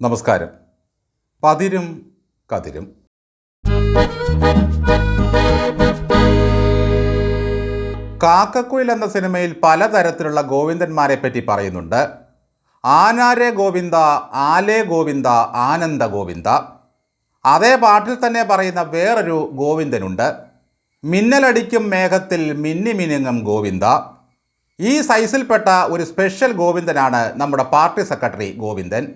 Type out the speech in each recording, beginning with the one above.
നമസ്കാരം. പതിരും കതിരും. കാക്കക്കുയിൽ എന്ന സിനിമയിൽ പലതരത്തിലുള്ള ഗോവിന്ദന്മാരെ പറ്റി പറയുന്നുണ്ട്. ആനാരെ ഗോവിന്ദ ആലേ ഗോവിന്ദ ആനന്ദ ഗോവിന്ദ. അതേ പാട്ടിൽ തന്നെ പറയുന്ന വേറൊരു ഗോവിന്ദനുണ്ട്. മിന്നലടിക്കും മേഘത്തിൽ മിന്നി മിനുങ്ങും ഗോവിന്ദ. ഈ സൈസിൽപ്പെട്ട ഒരു സ്പെഷ്യൽ ഗോവിന്ദനാണ് നമ്മുടെ പാർട്ടി സെക്രട്ടറി ഗോവിന്ദൻ.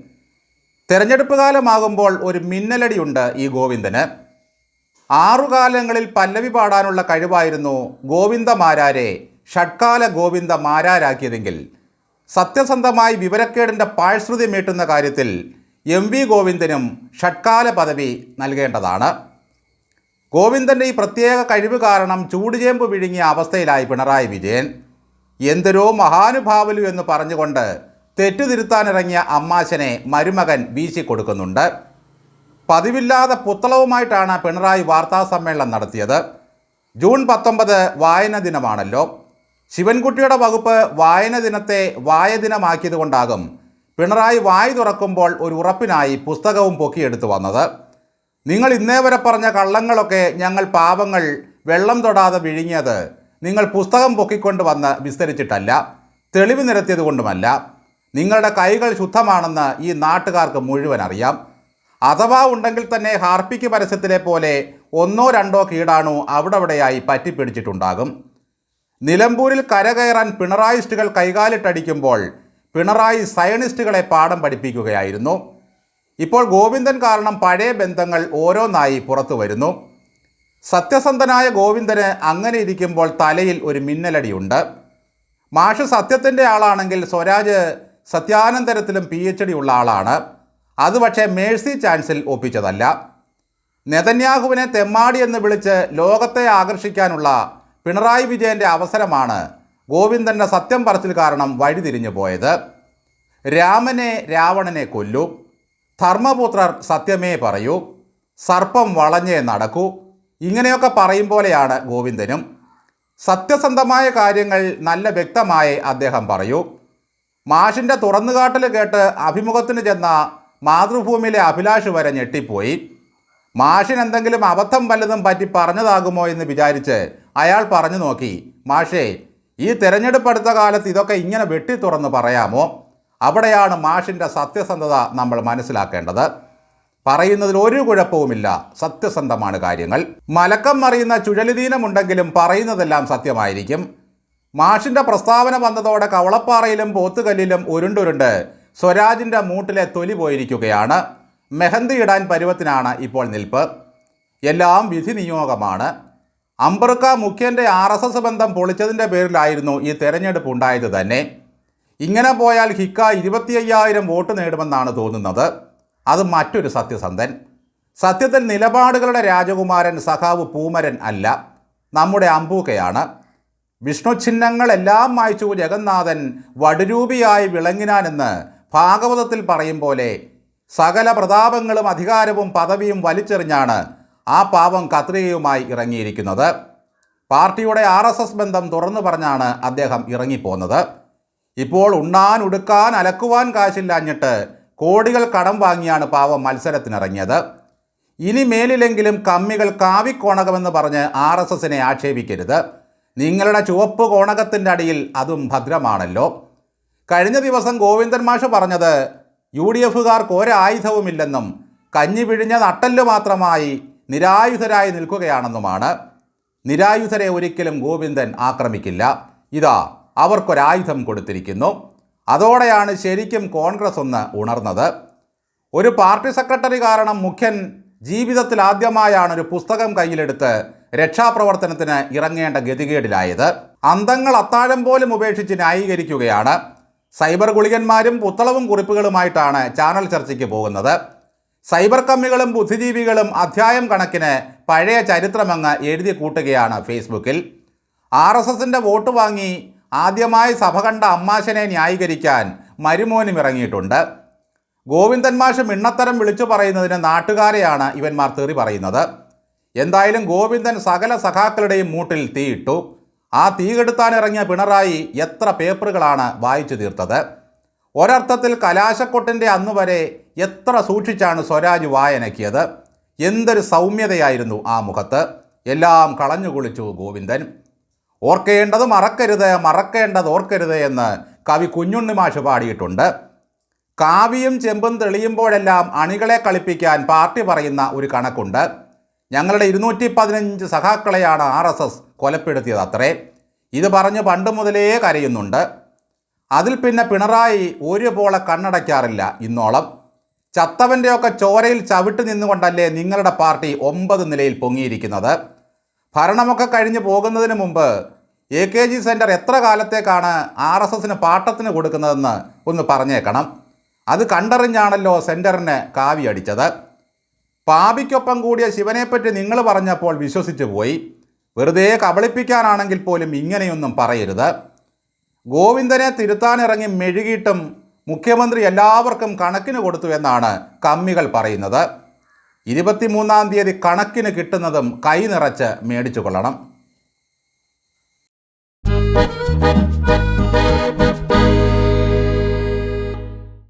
തെരഞ്ഞെടുപ്പ് കാലമാകുമ്പോൾ ഒരു മിന്നലടിയുണ്ട് ഈ ഗോവിന്ദന്. ആറുകാലങ്ങളിൽ പല്ലവി പാടാനുള്ള കഴിവായിരുന്നു ഗോവിന്ദ മാരാരെ ഷഡ്കാല ഗോവിന്ദ മാരാരാക്കിയതെങ്കിൽ. സത്യസന്ധമായി വിവരക്കേടിന്റെ പാഴ്ശ്രുതി മീട്ടുന്ന കാര്യത്തിൽ എം വി ഗോവിന്ദനും ഷഡ്കാല പദവി നൽകേണ്ടതാണ്. ഗോവിന്ദന്റെ ഈ പ്രത്യേക കഴിവ് കാരണം ചൂടുചേമ്പ് വിഴുങ്ങിയ അവസ്ഥയിലായി പിണറായി വിജയൻ. എന്തൊരോ മഹാനുഭാവലു എന്ന് പറഞ്ഞുകൊണ്ട് തെറ്റുതിരുത്താനിറങ്ങിയ അമ്മാശനെ മരുമകൻ വീശിക്കൊടുക്കുന്നുണ്ട്. പതിവില്ലാതെ പുത്തളവുമായിട്ടാണ് പിണറായി വാർത്താ സമ്മേളനം നടത്തിയത്. ജൂൺ പത്തൊമ്പത് വായന ദിനമാണല്ലോ. ശിവൻകുട്ടിയുടെ വകുപ്പ് വായന ദിനത്തെ വായ ദിനമാക്കിയതുകൊണ്ടാകും പിണറായി വായി തുറക്കുമ്പോൾ ഒരു ഉറപ്പിനായി പുസ്തകവും പൊക്കിയെടുത്തു വന്നത്. നിങ്ങൾ ഇന്നേ വരെ പറഞ്ഞ കള്ളങ്ങളൊക്കെ ഞങ്ങൾ പാപങ്ങൾ വെള്ളം തൊടാതെ വിഴുങ്ങിയത് നിങ്ങൾ പുസ്തകം പൊക്കിക്കൊണ്ട് വന്ന് വിസ്തരിച്ചിട്ടല്ല തെളിവ് നിരത്തിയത് കൊണ്ടുമല്ല നിങ്ങളുടെ കൈകൾ ശുദ്ധമാണെന്ന് ഈ നാട്ടുകാർക്ക് മുഴുവൻ അറിയാം. അഥവാ ഉണ്ടെങ്കിൽ തന്നെ ഹാർപ്പിക്ക് പരസ്യത്തിലെ പോലെ ഒന്നോ രണ്ടോ കീടാണു അവിടെവിടെയായി പറ്റിപ്പിടിച്ചിട്ടുണ്ടാകും. നിലമ്പൂരിൽ കരകയറാൻ പിണറായിസ്റ്റുകൾ കൈകാലിട്ടടിക്കുമ്പോൾ പിണറായി സയണിസ്റ്റുകളെ പാഠം പഠിപ്പിക്കുകയായിരുന്നു. ഇപ്പോൾ ഗോവിന്ദൻ കാരണം പഴയ ബന്ധങ്ങൾ ഓരോന്നായി പുറത്തു വരുന്നു. സത്യസന്ധനായ ഗോവിന്ദന് അങ്ങനെ ഇരിക്കുമ്പോൾ തലയിൽ ഒരു മിന്നലടിയുണ്ട്. മാഷ് സത്യത്തിന്റെ ആളാണെങ്കിൽ സ്വരാജ് സത്യാനന്തരത്തിലും പി എച്ച് ഡി ഉള്ള ആളാണ്. അത് പക്ഷേ മേഴ്സി ചാൻസിൽ ഒപ്പിച്ചതല്ല. നെതന്യാഹുവിനെ തെമ്മാടി എന്ന് വിളിച്ച് ലോകത്തെ ആകർഷിക്കാനുള്ള പിണറായി വിജയന്റെ അവസരമാണ് ഗോവിന്ദന്റെ സത്യം പറച്ചിൽ കാരണം വഴിതിരിഞ്ഞു പോയത്. രാമനെ രാവണനെ കൊല്ലൂ. ധർമ്മപുത്രർ സത്യമേ പറയൂ. സർപ്പം വളഞ്ഞേ നടക്കൂ. ഇങ്ങനെയൊക്കെ പറയും പോലെയാണ് ഗോവിന്ദനും. സത്യസന്ധമായ കാര്യങ്ങൾ നല്ല വ്യക്തമായി അദ്ദേഹം പറയൂ. മാഷിന്റെ തുറന്നുകാട്ടൽ കേട്ട് അഭിമുഖത്തിന് ചെന്ന മാതൃഭൂമിയിലെ അഭിലാഷ് വരെ ഞെട്ടിപ്പോയി. മാഷിനെന്തെങ്കിലും അബദ്ധം വല്ലതും പറ്റി പറഞ്ഞതാകുമോ എന്ന് വിചാരിച്ച് അയാൾ പറഞ്ഞു നോക്കി. മാഷേ ഈ തിരഞ്ഞെടുപ്പ് അടുത്ത കാലത്ത് ഇതൊക്കെ ഇങ്ങനെ വെട്ടി തുറന്ന് പറയാമോ? അവിടെയാണ് മാഷിന്റെ സത്യസന്ധത നമ്മൾ മനസ്സിലാക്കേണ്ടത്. പറയുന്നതിൽ ഒരു കുഴപ്പവുമില്ല. സത്യസന്ധമാണ് കാര്യങ്ങൾ. മലക്കം മറിയുന്ന ചുഴലിദീനമുണ്ടെങ്കിലും പറയുന്നതെല്ലാം സത്യമായിരിക്കും. മാഷിന്റെ പ്രസ്താവന വന്നതോടെ കവളപ്പാറയിലും പോത്തുകല്ലിലും ഉരുണ്ടുരുണ്ട്. സ്വരാജിന്റെ മൂട്ടിലെ തൊലി പോയിരിക്കുകയാണ്. മെഹന്തി ഇടാൻ പരുവത്തിനാണ് ഇപ്പോൾ നിൽപ്പ്. എല്ലാം വിധി നിയോഗമാണ്. അമ്പർക്ക മുഖ്യന്റെ ആർ എസ് എസ് ബന്ധം പൊളിച്ചതിന്റെ പേരിലായിരുന്നു ഈ തെരഞ്ഞെടുപ്പ് ഉണ്ടായത് തന്നെ. ഇങ്ങനെ പോയാൽ ഹിക്ക ഇരുപത്തി അയ്യായിരം വോട്ട് നേടുമെന്നാണ് തോന്നുന്നത്. അത് മറ്റൊരു സത്യസന്ധൻ. സത്യത്തിൽ നിലപാടുകളുടെ രാജകുമാരൻ സഖാവ് പൂമരൻ അല്ല. നമ്മുടെ അമ്പൂക്കയാണ്. വിഷ്ണു ചിഹ്നങ്ങളെല്ലാം മായ്ച്ചു ജഗന്നാഥൻ വടുരൂപിയായി വിളങ്ങിനാനെന്ന് ഭാഗവതത്തിൽ പറയും പോലെ സകല പ്രതാപങ്ങളും അധികാരവും പദവിയും വലിച്ചെറിഞ്ഞാണ് ആ പാവം കത്രികയുമായി ഇറങ്ങിയിരിക്കുന്നത്. പാർട്ടിയുടെ ആർ എസ് എസ് ബന്ധം തുറന്നു പറഞ്ഞാണ് അദ്ദേഹം ഇറങ്ങിപ്പോന്നത്. ഇപ്പോൾ ഉണ്ണാൻ ഉടുക്കാൻ അലക്കുവാൻ കാശില്ലാഞ്ഞിട്ട് കോടികൾ കടം വാങ്ങിയാണ് പാവം മത്സരത്തിനിറങ്ങിയത്. ഇനി മേലിലെങ്കിലും കമ്മികൾ കാവിക്കോണകമെന്ന് പറഞ്ഞ് ആർ എസ് എസിനെ ആക്ഷേപിക്കരുത്. നിങ്ങളുടെ ചുവപ്പ് കോണകത്തിന്റെ അടിയിൽ അതും ഭദ്രമാണല്ലോ. കഴിഞ്ഞ ദിവസം ഗോവിന്ദൻ മാഷ് പറഞ്ഞത് യു ഡി എഫുകാർക്ക് ഒരായുധവുമില്ലെന്നും കഞ്ഞി പിഴിഞ്ഞ നട്ടൽ മാത്രമായി നിരായുധരായി നിൽക്കുകയാണെന്നുമാണ്. നിരായുധരെ ഒരിക്കലും ഗോവിന്ദൻ ആക്രമിക്കില്ല. ഇതാ അവർക്കൊരായുധം കൊടുത്തിരിക്കുന്നു. അതോടെയാണ് ശരിക്കും കോൺഗ്രസ് ഒന്ന് ഉണർന്നത്. ഒരു പാർട്ടി സെക്രട്ടറി കാരണം മുഖ്യൻ ജീവിതത്തിൽ ആദ്യമായാണ് ഒരു പുസ്തകം കയ്യിലെടുത്ത് രക്ഷാപ്രവർത്തനത്തിന് ഇറങ്ങേണ്ട ഗതികേടിലായത്. അന്തങ്ങൾ അത്താഴം പോലും ഉപേക്ഷിച്ച് ന്യായീകരിക്കുകയാണ്. സൈബർ ഗുളികന്മാരും പുത്തളവും കുറിപ്പുകളുമായിട്ടാണ് ചാനൽ ചർച്ചയ്ക്ക് പോകുന്നത്. സൈബർ കമ്മികളും ബുദ്ധിജീവികളും അധ്യായം കണക്കിന് പഴയ ചരിത്രമങ്ങ് എഴുതി കൂട്ടുകയാണ് ഫേസ്ബുക്കിൽ. ആർ എസ് എസിന്റെ വോട്ട് വാങ്ങി ആദ്യമായി സഭ കണ്ട അമ്മാശനെ ന്യായീകരിക്കാൻ മരുമോനും ഇറങ്ങിയിട്ടുണ്ട്. ഗോവിന്ദൻ മാഷ് മിണ്ണത്തരം വിളിച്ചു പറയുന്നതിന് നാട്ടുകാരെയാണ് ഇവന്മാർ തെറി പറയുന്നത്. എന്തായാലും ഗോവിന്ദൻ സകല സഖാക്കളുടെയും മൂട്ടിൽ തീയിട്ടു. ആ തീ കെടുത്താനിറങ്ങിയ പിണറായി എത്ര പേപ്പറുകളാണ് വായിച്ചു തീർത്തത്? ഒരർത്ഥത്തിൽ കലാശക്കൊട്ടിന്റെ അന്ന് വരെ എത്ര സൂക്ഷിച്ചാണ് സ്വരാജ് വായനക്കിയത്? എന്തൊരു സൗമ്യതയായിരുന്നു ആ മുഖത്ത്. എല്ലാം കളഞ്ഞു കുളിച്ചു ഗോവിന്ദൻ. ഓർക്കേണ്ടത് മറക്കരുത് മറക്കേണ്ടത് ഓർക്കരുത് എന്ന് കവി കുഞ്ഞുണ്ണി മാഷ് പാടിയിട്ടുണ്ട്. കാവിയും ചെമ്പും തെളിയുമ്പോഴെല്ലാം അണികളെ കളിപ്പിക്കാൻ പാർട്ടി പറയുന്ന ഒരു കണക്കുണ്ട്. ഞങ്ങളുടെ ഇരുന്നൂറ്റി പതിനഞ്ച് സഖാക്കളെയാണ് ആർ എസ് എസ് കൊലപ്പെടുത്തിയത് അത്രേ. ഇത് പറഞ്ഞ് പണ്ട് മുതലേ കരയുന്നുണ്ട്. അതിൽ പിന്നെ പിണറായി ഒരു പോളെ കണ്ണടയ്ക്കാറില്ല ഇന്നോളം. ചത്തവന്റെയൊക്കെ ചോരയിൽ ചവിട്ട് നിന്നുകൊണ്ടല്ലേ നിങ്ങളുടെ പാർട്ടി ഒമ്പത് നിലയിൽ പൊങ്ങിയിരിക്കുന്നത്. ഭരണമൊക്കെ കഴിഞ്ഞ് പോകുന്നതിന് മുമ്പ് എ കെ ജി സെന്റർ എത്ര കാലത്തേക്കാണ് ആർ എസ് എസിന് പാട്ടത്തിന് കൊടുക്കുന്നതെന്ന് ഒന്ന് പറഞ്ഞേക്കണം. അത് കണ്ടറിഞ്ഞാണല്ലോ സെന്ററിന് കാവി അടിച്ചത്. പാപിക്കൊപ്പം കൂടിയ ശിവനെപ്പറ്റി നിങ്ങൾ പറഞ്ഞപ്പോൾ വിശ്വസിച്ചു പോയി. വെറുതെ കബളിപ്പിക്കാനാണെങ്കിൽ പോലും ഇങ്ങനെയൊന്നും പറയരുത്. ഗോവിന്ദനെ തിരുത്താനിറങ്ങി മെഴുകിയിട്ടും മുഖ്യമന്ത്രി എല്ലാവർക്കും കണക്കിന് കൊടുത്തു എന്നാണ് കമ്മികൾ പറയുന്നത്. ഇരുപത്തിമൂന്നാം തീയതി കണക്കിന് കിട്ടുന്നതും കൈ നിറച്ച് മേടിച്ചു കൊള്ളണം.